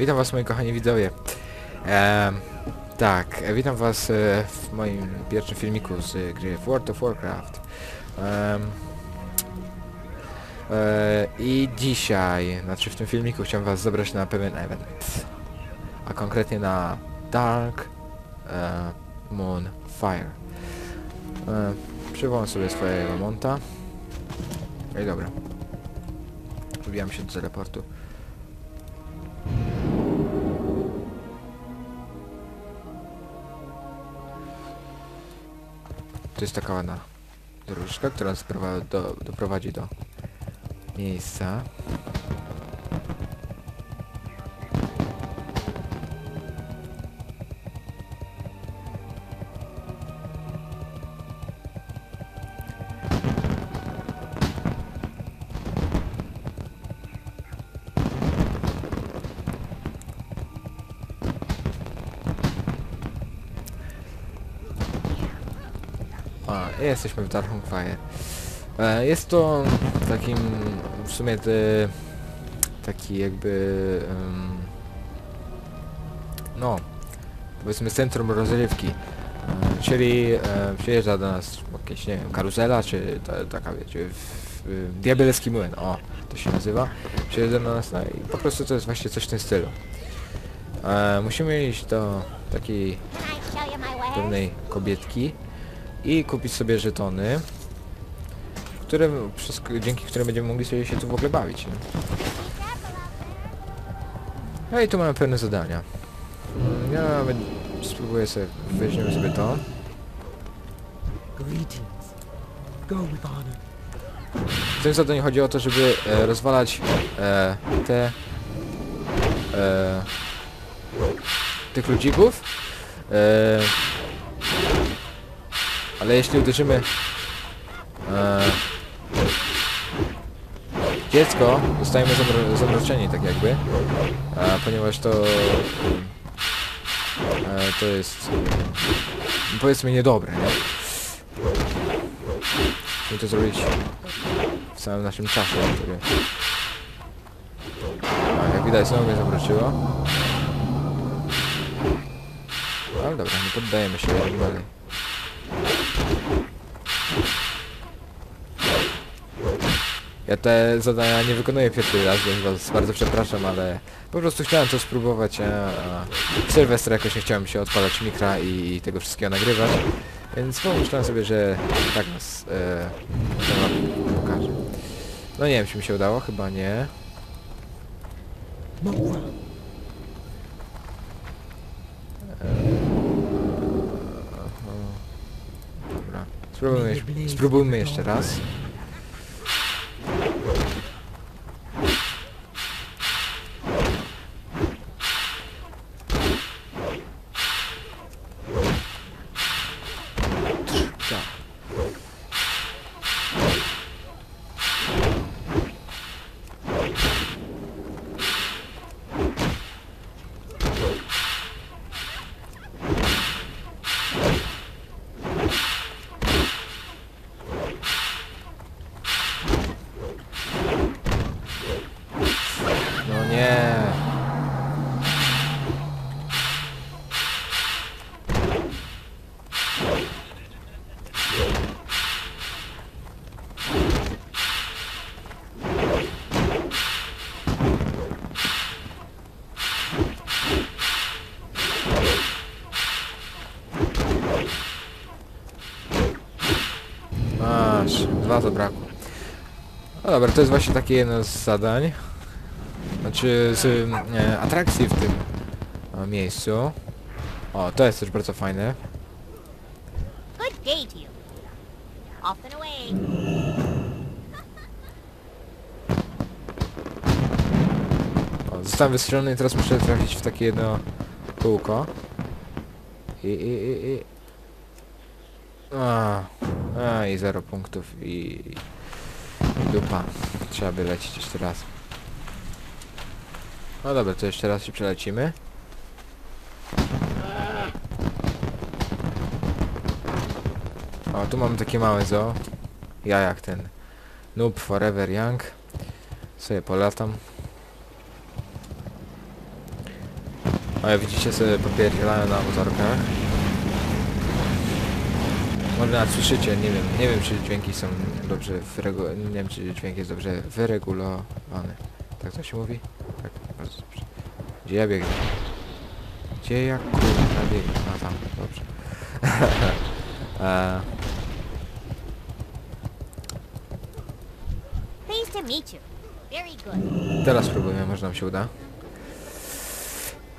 Witam was moi kochani widzowie. Em, tak, witam was e, w moim pierwszym filmiku z e, gry World of Warcraft. Em, e, I dzisiaj, znaczy w tym filmiku chciałem was zabrać na pewien event. A konkretnie na Dark e, Moon Fire. E, przywołam sobie swojego monta. No i dobra. Wbijam się do teleportu. To jest taka ładna dróżka, która nas prowa- do, doprowadzi do miejsca. Jesteśmy w Dark Fire. E, jest to takim w sumie te, taki jakby em, no powiedzmy centrum rozrywki. E, czyli e, przyjeżdża do nas jakieś, nie wiem, karuzela, czy ta, taka wiecie, w, w, diabelski młyn, o, to się nazywa. Przyjeżdża do nas, no i po prostu to jest właśnie coś w tym stylu. E, musimy iść do takiej pewnej kobietki i kupić sobie żetony, które, przez, dzięki którym będziemy mogli sobie się tu w ogóle bawić. Nie? No i tu mamy pewne zadania. Mm, Ja spróbuję sobie, weźmiemy sobie to. W tym zadaniu chodzi o to, żeby e, rozwalać e, te e, tych ludzików. E, ale jeśli uderzymy e, dziecko, zostajemy zamro zamroczeni tak jakby, ponieważ to e, to jest powiedzmy niedobre, nie? Musimy to zrobić w samym naszym czasie, który... A, jak widać znowu mnie zawróciło. Ale dobra, nie poddajemy się dalej. Ja te zadania nie wykonuję pierwszy raz, więc was bardzo przepraszam, ale po prostu chciałem to spróbować, a, a w Sylwestra jakoś nie chciałem się odpalać mikra i tego wszystkiego nagrywać, więc pomyślałem sobie, że tak nas e, pokażę. No nie wiem, czy mi się udało, chyba nie. Mora. Dobra. Spróbujmy, spróbujmy jeszcze raz. Tak. No nie. Masz, dwa zabrakło. No dobra, to jest właśnie takie jedno z zadań. Znaczy z e, atrakcji w tym e, miejscu. O, to jest też bardzo fajne. Good day to you. Off and away. O, zostałem wystrzelony i teraz muszę trafić w takie jedno kółko. I, i, i, i. A, a, i zero punktów i, i dupa. Trzeba by lecieć jeszcze raz. No dobra, to jeszcze raz się przelecimy. O, tu mamy takie małe zoo. Ja jak ten noob forever young. Sobie polatam. Ale widzicie sobie popierdzielają na motorkach. Może nawet słyszycie, nie wiem, nie wiem czy dźwięki są dobrze wyregu... nie wiem czy dźwięk jest dobrze wyregulowany. Tak to się mówi? Tak, bardzo dobrze. Gdzie ja biegnę? Gdzie ja kurwa biegnę? A tam, dobrze. good. teraz spróbujemy, może nam się uda.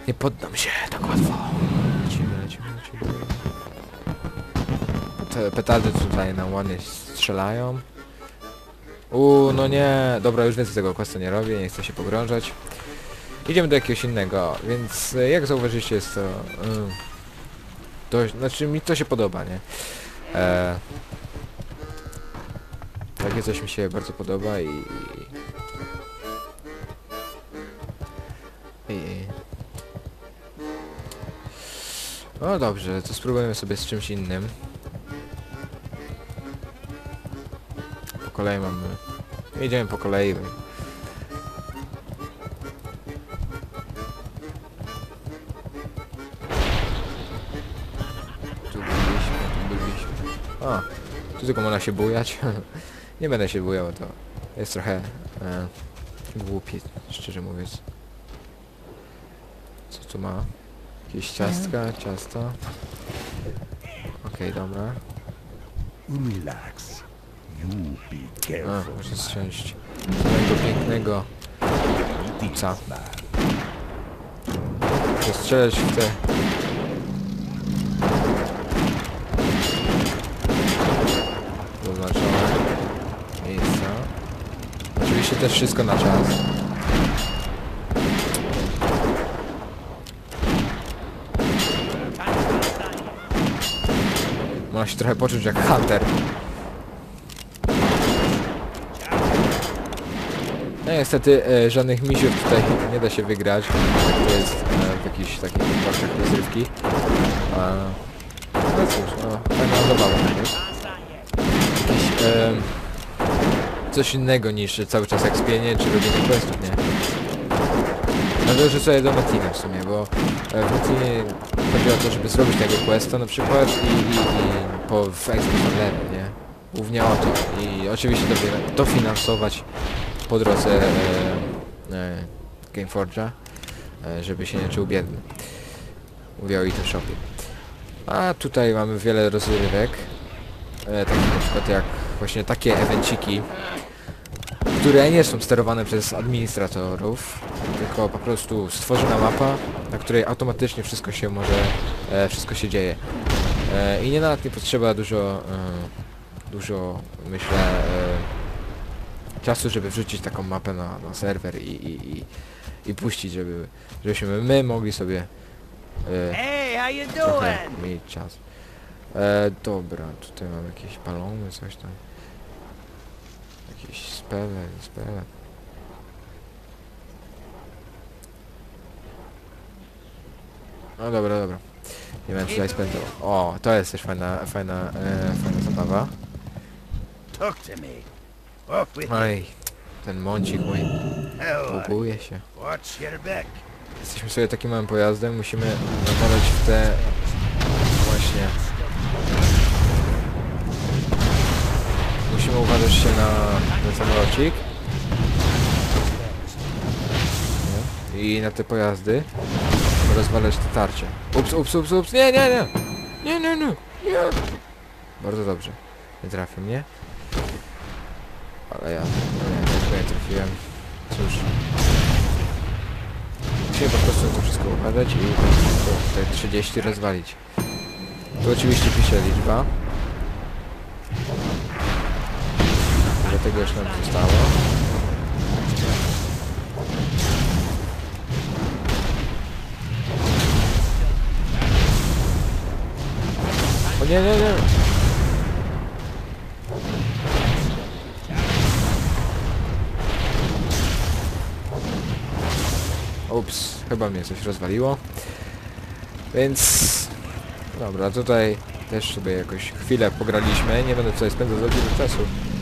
Nie poddam się tak łatwo. Te petardy tutaj nam ładnie strzelają. Uuu, no nie. Dobra, już więcej tego questa nie robię, nie chcę się pogrążać. Idziemy do jakiegoś innego, więc e, jak zauważycie jest to... Mm, dość, znaczy mi to się podoba, nie? E, takie coś mi się bardzo podoba i... i no dobrze, to spróbujemy sobie z czymś innym. Kolei mamy... Jedziemy po kolei. Tu byliśmy, tu byliśmy. A, tu tylko można się bujać. Nie będę się bujał, to jest trochę e, głupie, szczerze mówiąc. Co tu ma? Jakieś ciastka, ciasta. Okej, dobra. Relax. A, muszę strząść tego pięknego pizza. Muszę strzelać w te... Zaznaczone miejsca. Oczywiście też wszystko na czas. Można się trochę poczuć jak Hunter. No niestety e, żadnych misiów tutaj nie da się wygrać. To jest e, w jakichś takich właśnie rozrywki. A, no cóż, no fajna zabawa, nie? Jakiś e, coś innego niż cały czas ekspienie czy robienie questów, nie? Należy sobie do Metina w sumie, bo e, w Metinie chodzi o to, żeby zrobić tego questa na przykład i, i, i po w level, nie? Głównie o to. I oczywiście dofi- dofinansować po drodze e, e, Gameforge'a, e, żeby się nie czuł biedny. Mówię o item shopie. A tutaj mamy wiele rozrywek, e, takich na przykład jak właśnie takie evenciki, które nie są sterowane przez administratorów, tylko po prostu stworzona mapa, na której automatycznie wszystko się może, e, wszystko się dzieje. E, I nie nawet nie potrzeba dużo, e, dużo myślę, e, czasu, żeby wrzucić taką mapę na, na serwer i, i, i, i puścić, żeby, żebyśmy my mogli sobie e, Hey, how you trochę doing? mieć czas. E, dobra, tutaj mam jakieś balony, coś tam. Jakieś spele, spele. No dobra, dobra. Nie wiem, czy tutaj spędzał. O, to jest też fajna, fajna, e, fajna zabawa. Talk to me. Oj, ten mącik mój, buguje się. Jesteśmy sobie takim małym pojazdem, musimy napalać w te... Właśnie... Musimy uważać się na ten samolocik. I na te pojazdy. Rozwalać te tarcie. Ups, ups, ups, ups, nie, nie, nie! Nie, nie, nie, nie! Bardzo dobrze. Nie trafił mnie. Ale ja, nie trafiłem. Cóż. Musimy po prostu to wszystko układać i te 30 rozwalić. Tu oczywiście pisze liczba. Do tego już nam zostało. O nie, nie, nie! Chyba mnie coś rozwaliło. Więc... Dobra, tutaj też sobie jakoś chwilę pograliśmy. Nie będę tutaj spędzał za dużo czasu.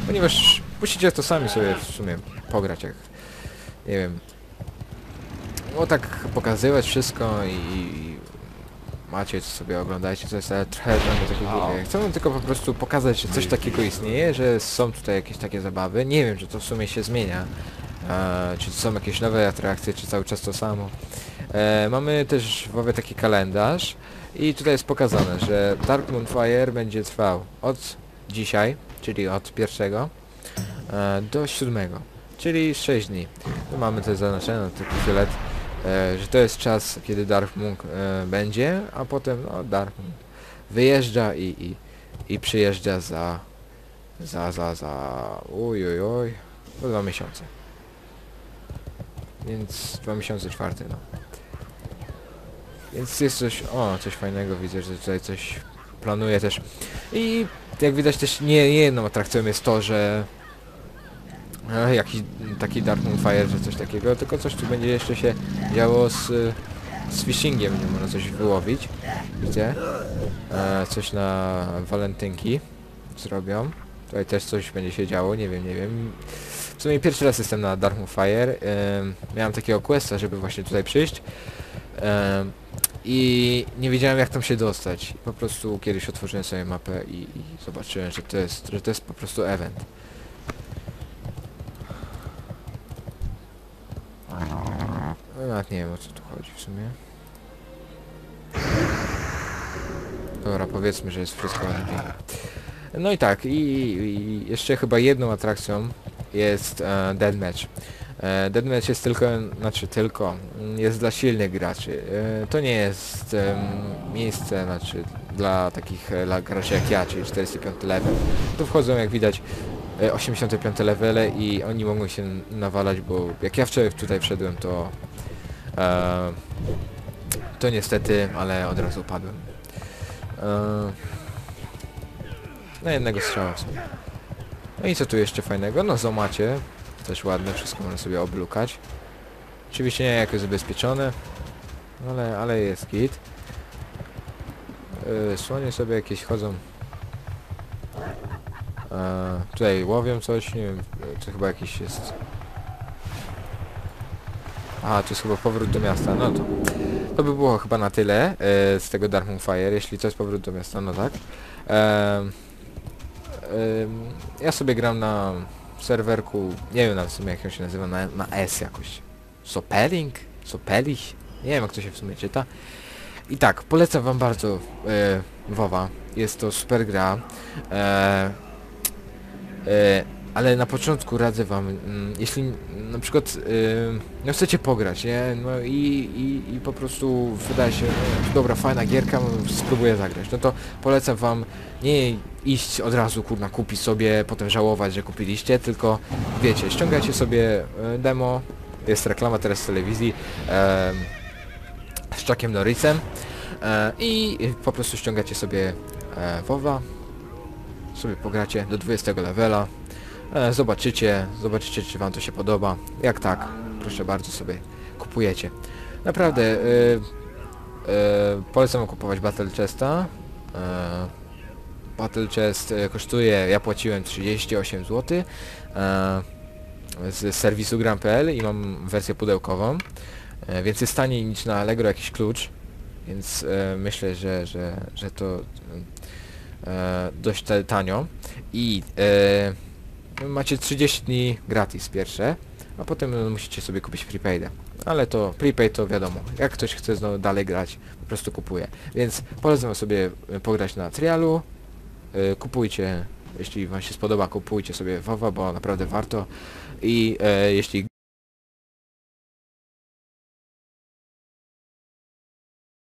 Ponieważ musicie to sami sobie w sumie pograć, jak... Nie wiem... no tak pokazywać wszystko i, macie co sobie oglądajcie, to jest ale trochę dla mnie takie głupie. Chcę tylko po prostu pokazać, że coś takiego istnieje, że są tutaj jakieś takie zabawy. Nie wiem, czy to w sumie się zmienia. E, czy są jakieś nowe atrakcje, czy cały czas to samo. E, mamy też w WoWie taki kalendarz i tutaj jest pokazane, że Dark Moonfire będzie trwał od dzisiaj, czyli od pierwszego e, do siódmego, czyli 6 dni. Tu mamy też zaznaczone na taki fiolet, e, że to jest czas, kiedy Dark Moon e, będzie, a potem no, Dark Moon wyjeżdża i, i, i przyjeżdża za za, za, za uj, uj, uj, za dwa miesiące. Więc dwa miesiące czwarty, no. Więc jest coś, o, coś fajnego, widzę, że tutaj coś planuje też. I jak widać też nie, nie jedną atrakcją jest to, że e, jakiś taki Dark Moon Fire, że coś takiego, tylko coś tu będzie jeszcze się działo z, z fishingiem, nie można coś wyłowić. Widzę. E, coś na walentynki zrobią. Tutaj też coś będzie się działo, nie wiem, nie wiem. W sumie pierwszy raz jestem na Dark Fire. em, miałem takiego questa, żeby właśnie tutaj przyjść. I nie wiedziałem jak tam się dostać. Po prostu kiedyś otworzyłem sobie mapę i, zobaczyłem, że to jest, że to jest po prostu event. No, nawet nie wiem o co tu chodzi w sumie. Dobra, powiedzmy, że jest wszystko. No i tak, i, i jeszcze chyba jedną atrakcją jest e, Deathmatch. E, Deathmatch jest tylko, znaczy tylko, jest dla silnych graczy. E, to nie jest em, miejsce, znaczy dla takich e, dla graczy jak ja, czyli 45 level. Tu wchodzą jak widać e, 85 levele i oni mogą się nawalać, bo jak ja wczoraj tutaj wszedłem to e, to niestety, ale od razu padłem. E, na jednego strzała w sumie. No i co tu jeszcze fajnego? No zomacie. Też ładne, wszystko można sobie oblukać. Oczywiście nie jakoś zabezpieczone. Ale, ale jest kit. Yy, słonie sobie jakieś chodzą. E, tutaj łowią coś, nie wiem, to chyba jakiś jest... Aha, to jest chyba powrót do miasta, no to... To by było chyba na tyle e, z tego Dark Fire, jeśli to jest powrót do miasta, no tak. Ym, ja sobie gram na serwerku, nie wiem nawet w sumie jak on się nazywa, na, na S jakoś. Sopeling? Sopelich? Nie wiem jak to się w sumie czyta. I tak, polecam wam bardzo e, WoWa. Jest to super gra. E, e, ale na początku radzę wam, mm, jeśli na przykład y, no chcecie pograć, nie? No i, i, i po prostu wydaje się, no, dobra, fajna gierka, no, spróbuję zagrać. No to polecam wam nie iść od razu, kurna, kupić sobie, potem żałować, że kupiliście, tylko wiecie, ściągacie sobie y, demo, jest reklama teraz w telewizji z Chuckiem Norrisem e, i po prostu ściągacie sobie e, WoWa, sobie pogracie do 20 levela, E, zobaczycie, zobaczycie czy wam to się podoba. Jak tak, proszę bardzo sobie kupujecie. Naprawdę e, e, polecam kupować Battle Chesta. E, Battle Chest e, kosztuje, ja płaciłem 38 zł e, z serwisu gram.pl i mam wersję pudełkową, e, więc jest taniej niż na Allegro jakiś klucz, więc e, myślę, że, że, że to e, dość ta- tanio i e, macie 30 dni gratis pierwsze, a potem no, musicie sobie kupić prepaidę. Ale to prepaid to wiadomo, jak ktoś chce znowu dalej grać, po prostu kupuje. Więc polecam sobie e, pograć na trialu, e, kupujcie, jeśli wam się spodoba, kupujcie sobie WoWa, bo naprawdę warto. I e, jeśli